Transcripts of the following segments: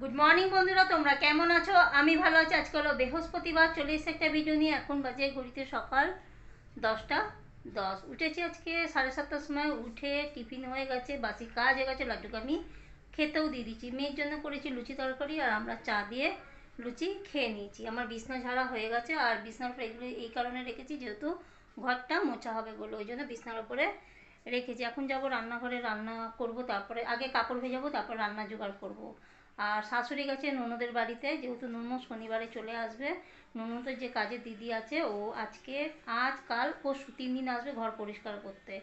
Good morning বন্ধুরা, তোমরা কেমন আছো? আমি ভালো আছি। আজকে হলো বৃহস্পতিবার চলে এসে একটা ভিডিও নিয়ে এখন বাজে ঘড়িতে সকাল দশটা দশ। উঠেছি আজকে সাড়ে সাতটার সময়, উঠে টিফিন হয়ে গেছে, বাসি কাজ হয়ে গেছে লাড্ডুকে আমি খেতেও দিয়ে দিচ্ছি। মেয়ের জন্য করেছি লুচি তরকারি আর আমরা চা দিয়ে লুচি খেয়ে নিয়েছি। আমার বিছনা ঝাড়া হয়ে গেছে আর বিছনার উপরে এগুলো এই কারণে রেখেছি যেহেতু ঘরটা মোছা হবে বলে, ওই জন্য বিছনার উপরে রেখেছি। এখন যাব রান্নাঘরে, রান্না করব, তারপরে আগে কাপড় ভেজাবো, তারপর রান্না জোগাড় করব। আর শাশুড়ি গেছে ননদের বাড়িতে, যেহেতু ননদ শনিবারে চলে আসবে। ননদের যে কাজের দিদি আছে, ও আজকে, আজ, কাল, পরশু তিন দিন আসবে ঘর পরিষ্কার করতে।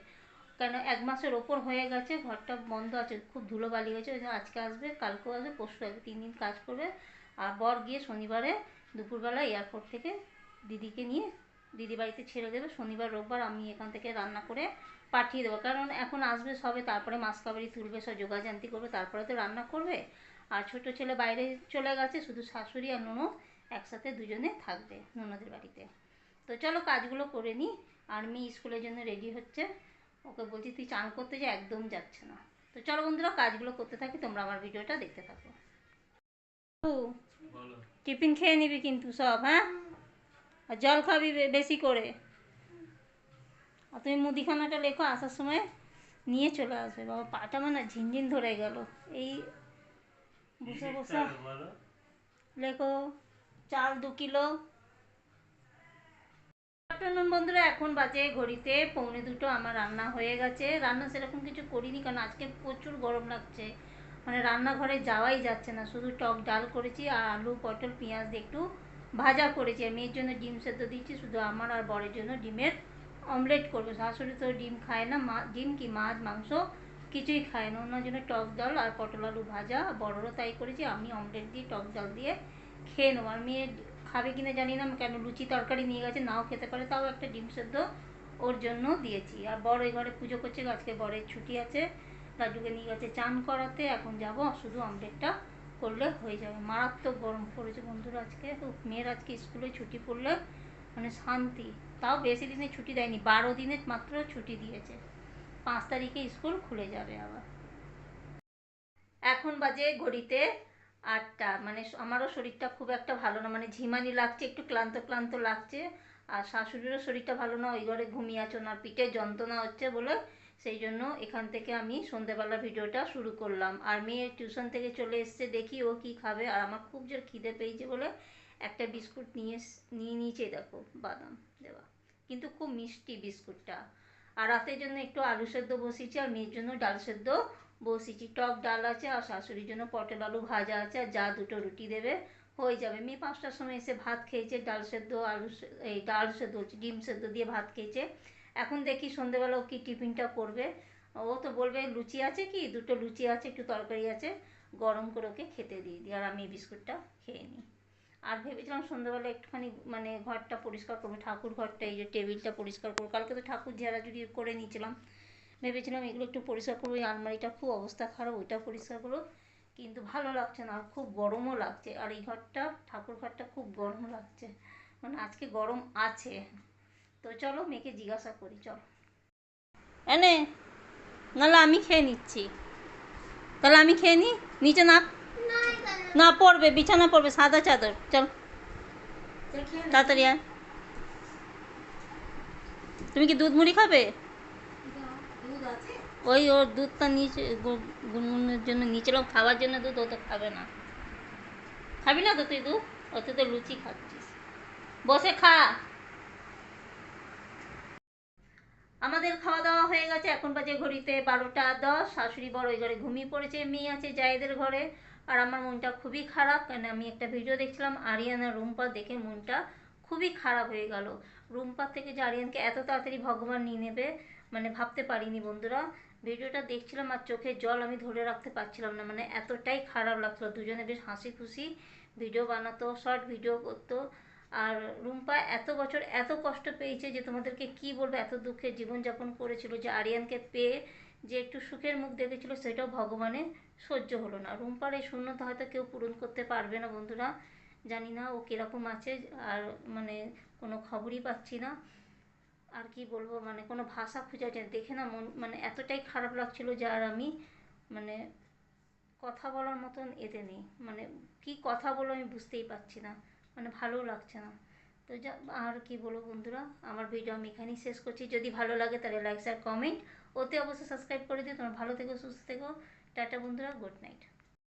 কেন এক মাসের ওপর হয়ে গেছে, ঘরটা বন্ধ আছে, খুব ধুলোবালি হয়েছে ওই আজকে আসবে, কালকেও আসবে, পরশু আসবে তিন দিন কাজ করবে। আর বর গিয়ে শনিবারে দুপুরবেলা এয়ারপোর্ট থেকে দিদিকে নিয়ে দিদি বাড়িতে ছেড়ে দেবে। শনিবার, রোববার আমি এখান থেকে রান্না করে পাঠিয়ে দেবো। কারণ এখন আসবে সবে, তারপরে মাছ কাবারি তুলবে, সব যোগাযান্তি করবে, তারপরে তো রান্না করবে। আর ছোট ছেলে বাইরে চলে গেছে শুধু শাশুড়ি আর ননদ একসাথে দুজনে থাকবে ননদের বাড়িতে। তো চলো কাজগুলো করে নিই আর মেয়ে স্কুলের জন্য রেডি হচ্ছে। ওকে বলছি তুই চান করতে যে একদম যাচ্ছে না। তো চলো বন্ধুরা কাজগুলো করতে থাকি তোমরা আমার ভিডিওটা দেখতে থাকো। টিফিন খেয়ে নিবি কিন্তু সব হ্যাঁ? আর জল খাবি বেশি করে। আর তুমি মুদিখানাটা লেখো আসার সময় নিয়ে চলে আসবে। বাবা পাটা মানে ঝিনঝিন ধরে গেল। এই বসে। বসে লেখো চাল দু কিলো। আফটারনুন বন্ধুরা এখন বাজে ঘড়িতে পৌনে দুটো আমার রান্না হয়ে গেছে। রান্না সেরকম কিছু করিনি কারণ আজকে প্রচুর গরম লাগছে। মানে রান্নাঘরে যাওয়াই যাচ্ছে না শুধু টক ডাল করেছি আর আলু পটল পেঁয়াজ দিয়ে একটু ভাজা করেছি। আর মেয়ের জন্য ডিম সেদ্ধ দিচ্ছি শুধু আমার আর বরের জন্য ডিমের অমলেট করব। শাশুড়ি তো ডিম খায় না মা ডিম কি মাছ মাংস? কিছুই খায় না। ওনার জন্য টক ডাল আর পটল আলু ভাজা। বড়রও তাই করেছি। আমি অমলেট দিয়ে টক ডাল দিয়ে খেয়ে নেব। আর মেয়ে খাবে কিনা জানি না। কেন লুচি তরকারি নিয়ে গেছে, নাও খেতে পারে। তাও একটা ডিম সেদ্ধ ওর জন্য দিয়েছি। আর বড় এই ঘরে পুজো করছে, আজকে বরের ছুটি আছে। লাড্ডুকে নিয়ে গেছে চান করাতে। এখন যাব। শুধু অমলেটটা করলে হয়ে যাবে। মারাত্মক গরম পড়েছে বন্ধুরা আজকে। মেয়ের আজকে স্কুলে ছুটি পড়লে মানে শান্তি। তাও বেশি দিনে ছুটি দেয়নি। বারো দিনের মাত্র ছুটি দিয়েছে। পাঁচ তারিখে স্কুল খুলে যাবে আবার। এখন বাজে ঘড়িতে আটটা। মানে আমারও শরীরটা খুব একটা ভালো না। মানে ঝিমানি লাগছে, একটু ক্লান্ত ক্লান্ত লাগছে। আর শাশুড়িরও শরীরটা ভালো না, ওই ঘরে ঘুমিয়ে আছে ওনার পিঠে, যন্ত্রণা হচ্ছে বলে। সেই জন্য এখান থেকে আমি সন্ধেবেলা ভিডিওটা শুরু করলাম। আর মেয়ে টিউশন থেকে চলে এসছে, দেখি ও কি খাবে। আর আমার খুব জোর খিদে পেয়েছে বলে একটা বিস্কুট নিয়ে নিয়ে নিয়েছে দেখো, বাদাম দেওয়া। কিন্তু খুব মিষ্টি বিস্কুটটা। আর রাতের জন্য একটু আলু সেদ্ধ বসিয়েছি, আর মেয়ের জন্য ডাল সেদ্ধ বসিয়েছি। টক ডাল আছে আর শাশুড়ির জন্য পটল আলু ভাজা আছে, আর যা দুটো রুটি দেবে, হয়ে যাবে। মেয়ে পাঁচটার সময় এসে ভাত খেয়েছে, ডাল সেদ্ধ, আলু এই ডাল সেদ্ধ ডিম সেদ্ধ দিয়ে ভাত খেয়েছে। এখন দেখি সন্ধেবেলা ও কি টিফিনটা করবে। ও তো বলবে লুচি আছে কি, দুটো লুচি আছে, একটু তরকারি আছে, গরম করে ওকে খেতে দিয়ে দিই, আর আমি বিস্কুটটা খেয়ে নিই। আর ভেবেছিলাম সন্ধ্যাবেলা একটুখানি মানে ঘরটা পরিষ্কার করব ঠাকুর ঘরটা এই যে টেবিলটা পরিষ্কার করব। কালকে তো ঠাকুর ঝাড়াঝুড়ি করে নিয়েছিলাম। ভেবেছিলাম এগুলো একটু পরিষ্কার করব, এই আলমারিটা খুব অবস্থা খারাপ, ওইটা পরিষ্কার করব। কিন্তু ভালো লাগছে না, আর খুব গরমও লাগছে। আর এই ঘরটা ঠাকুর ঘরটা খুব গরম লাগছে। মানে আজকে গরম আছে। তো চলো মেয়েকে জিজ্ঞাসা করি, চলো। এনে, নাহলে আমি খেয়ে নিচ্ছি। তাহলে আমি খেয়ে নিই নিচে না না, পড়বে, বিছানা পড়বে, সাদা চাদর। চল। তাড়াতাড়ি তুমি কি দুধ মুড়ি খাবে? ওই ওর দুধটা নিচে গুনগুনের জন্য নিচেলাম খাওয়ার জন্য দুধ ও তো খাবে না। খাবি না তো তুই দুধ? ওতে তো লুচি খাচ্ছিস। বসে খা। আমাদের খাওয়া দাওয়া হয়ে গেছে। এখন বাজে ঘড়িতে বারোটা দশ। শাশুড়ি বড় ওই ঘরে ঘুমিয়ে পড়েছে। মেয়ে আছে জায়েদের ঘরে। আর আমার মনটা খুবই খারাপ। কারণ আমি একটা ভিডিও দেখছিলাম, আরিয়ানা রুম্পা দেখে মনটা খুবই খারাপ হয়ে গেল। রুম্পার থেকে যে আরিয়ানকে এত তাড়াতাড়ি ভগবান নিয়ে নেবে মানে ভাবতে পারিনি বন্ধুরা। ভিডিওটা দেখছিলাম আর চোখে জল আমি ধরে রাখতে পারছিলাম না মানে এতটাই খারাপ লাগছিল। দুজনে বেশ হাসি খুশি ভিডিও বানাতো শর্ট ভিডিও করতো। আর রুম্পা এত বছর এত কষ্ট পেয়েছে যে তোমাদেরকে কি বলব, এত দুঃখের জীবনযাপন করেছিল যে আরিয়ানকে পেয়ে যে একটু সুখের মুখ দেখেছিল সেটাও ভগবানের সহ্য হলো না। রুম্পার এই শূন্যতা হয়তো কেউ পূরণ করতে পারবে না বন্ধুরা, জানি না ও কীরকম আছে আর মানে কোনো খবরই পাচ্ছি না। আর কি বলব মানে কোনো ভাষা খুঁজে। দেখে না মন মানে এতটাই খারাপ লাগছিল যে আর আমি মানে কথা বলার মতন এতে নেই। মানে কি কথা বলো আমি বুঝতেই পারছি না। মানে ভালো লাগছে না। তো যা, আর কি বলব বন্ধুরা? আমার ভিডিও আমি এখানেই শেষ করছি। যদি ভালো লাগে তাহলে লাইক আর কমেন্ট ওতে অবশ্যই সাবস্ক্রাইব করে দিও। তোমার ভালো থেকো, সুস্থ থেকো। টাটা বন্ধুরা গুড নাইট